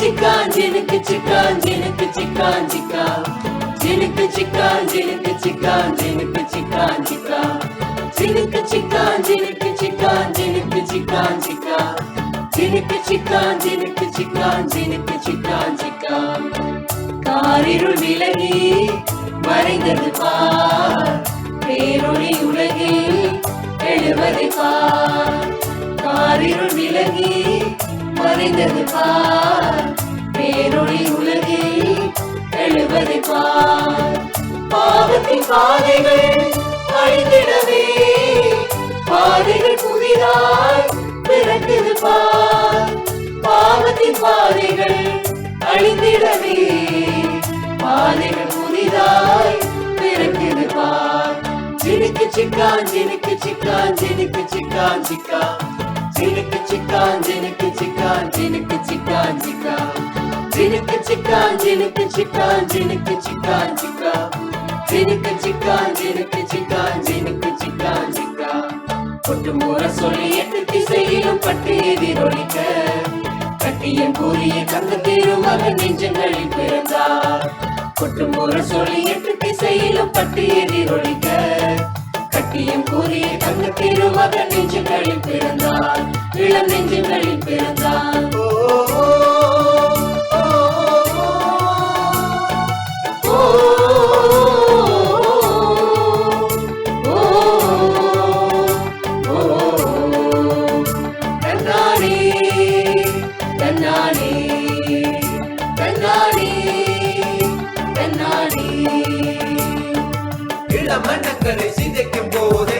சிக்கா ஜினுக்கு சிக்கா ஜினுக்கு சிக்கா சிக்கா ஜினுக்கு சிக்கா ஜினுக்கு சிக்கா ஜினுக்கு சிக்கா சிக்கா ஜினுக்கு சிக்கா ஜினுக்கு சிக்கா ஜினுக்கு சிக்கா சிக்கா ஜினுக்கு சிக்கா ஜினுக்கு சிக்கா ஜினுக்கு சிக்கா சிக்கா காரிருள் விலகி மறைந்தது பார் பேரொளி உலகில் எழுவது பார் காரிருள் விலகி மறைந்தது பார் பாவத்தின் பாதைகள் அழிந்திடவே. பாதைகள் புதிதாய் பிறக்குது பார். பாவத்தின் பாதைகள் அழிந்திடவே. பாதைகள் புதிதாய் பிறக்குது பார். ஜினுக்கு சிக்கான் ஜினுக்கு சிக்கான் ஜினுக்கு சிக்கான் சிக்கா. ஜினுக்கு சிக்கான் ஜினுக்கு சிக்கான் ஜினுக்கு ஜினுக்கு சிக்கான் ஜினுக்கு சிக்கான் ஜினுக்கு சிக்கான் சிக்கா. ஜினுக்கு சிக்கான் ஜினுக்கு சிக்கான் ஜினுக்கு சிக்கான் சிக்கா. கொட்டு முறை சொல்லி எட்டு திசையிலும் பட்டு எதிரொலிக்க. கட்டியம் கூறிய கந்த திருமகன் நெஞ்சங்களில் பிறந்தார். கொட்டு முறை சொல்லி எட்டு திசையிலும் பட்டு எதிரொலிக்க. கட்டியம் கூறிய கந்த திருமகன் நெஞ்சங்களில் பிறந்தார். இளம் நெஞ்சங்களில் பிறந்தார். ஓ, ஓ, ஓ, இளமன்னங்களை சிதைக்கும் போதை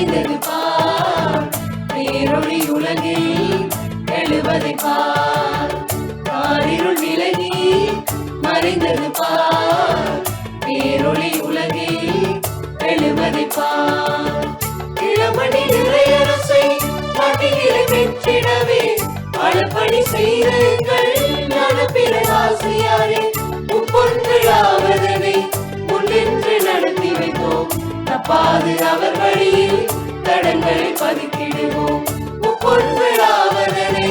மறைந்தது பார் பேரொளி உலகில் எழுவதை பார் காரிருள் விலகி மறைந்தது பார் பேரொளி உலகில் எழுவதை பார் இளமணி நிறையரசை மடியிலே பெற்றிடவே. அளப்படி செய்தங்கள் நலப்பிற ஆசையாரே முப்பொன்றிலாவதனை முன்னின்று தப்பாது அவர் வழியில் தடங்களை பதித்திடுவோம் பொன்விழாவதனை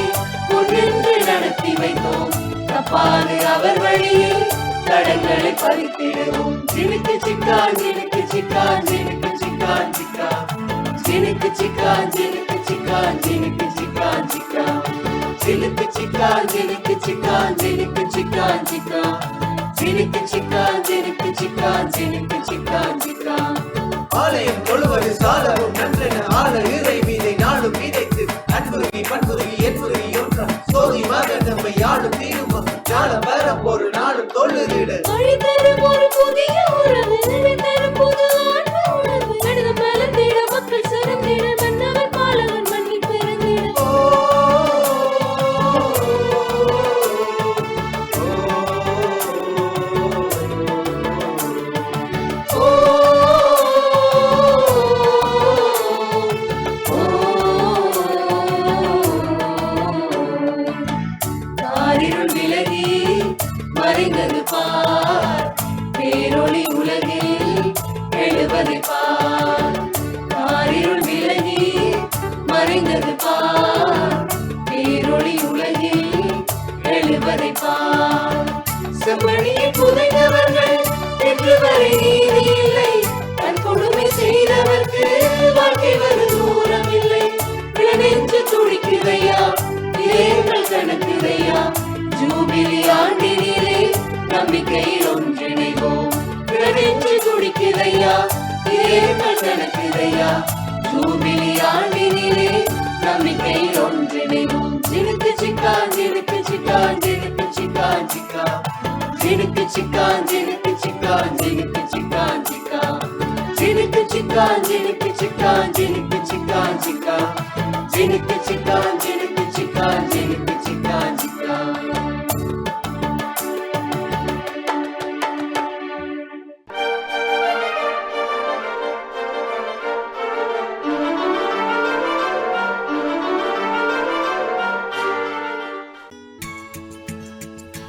பொன்னின்று நடத்தி வைத்தோம் தப்பாது அவர் வழியில் தடங்களை பதித்திடுவோம் ஜினுக்கு சிக்கா ஜினுக்கு சிக்கா ஜினுக்கு சிக்கா சிக்கா ஜினுக்கு சிக்கா ஜினுக்கு சிக்கா ஜினுக்கு சிக்கா சிக்கா ஜினுக்கு சிக்கா ஜினுக்கு சிக்கா ஜினுக்கு சிக்கா சிக்கா ஜினுக்கு சிக்கா ஜினுக்கு சிக்கா ஜினுக்கு சிக்கா சிக்கா ஆலயம் தொழுவது சாலவும் நன்றென ஆள இறை மீதை நாளும் விதைத்து அன்புருகி பண்புருகி என்புருகி ஒன்றாம் சோதி மகன் நம்மை யாழும் தீருமா ஞானம் வர போரு நாளும் தொழுகிட மறைந்தது பார் பேரொளி உலகில் எழுவதை பார் செம்மணியை புதைந்தவர்கள் என்று வரை நீதி இல்லை. தன் கொடுமை செய்தவர்க்கு வாழ்க்கை வரும் தூரம் இல்லை. நெஞ்சு துடிக்குதையா? ஏங்கள் கணக்குதையா? ஜூபிலி ஆண்டினிலே நம்பிக்கையில் ஒன்றிணைவோம். நெஞ்சு துடிக்குதையா? ஏங்கள் கணக்குதையா? ஜூபிலி ஆண்டினிலே நம்பிக்கையில் ஒன்றிணைவோம் ஜினுக்கு சிக்கான் ஜினுக்கு சிக்கான் ஜினுக்கு சிக்கான் சிக்கா ஜினுக்கு சிக்கான் ஜினுக்கு சிக்கான் ஜினுக்கு சிக்கான் சிக்கா ஜினுக்கு சிக்கா ஜினுக்கு சிக்கா ஜினுக்கு சிக்கா சிக்கா ஜினுக்கு சிக்கா ஜினுக்கு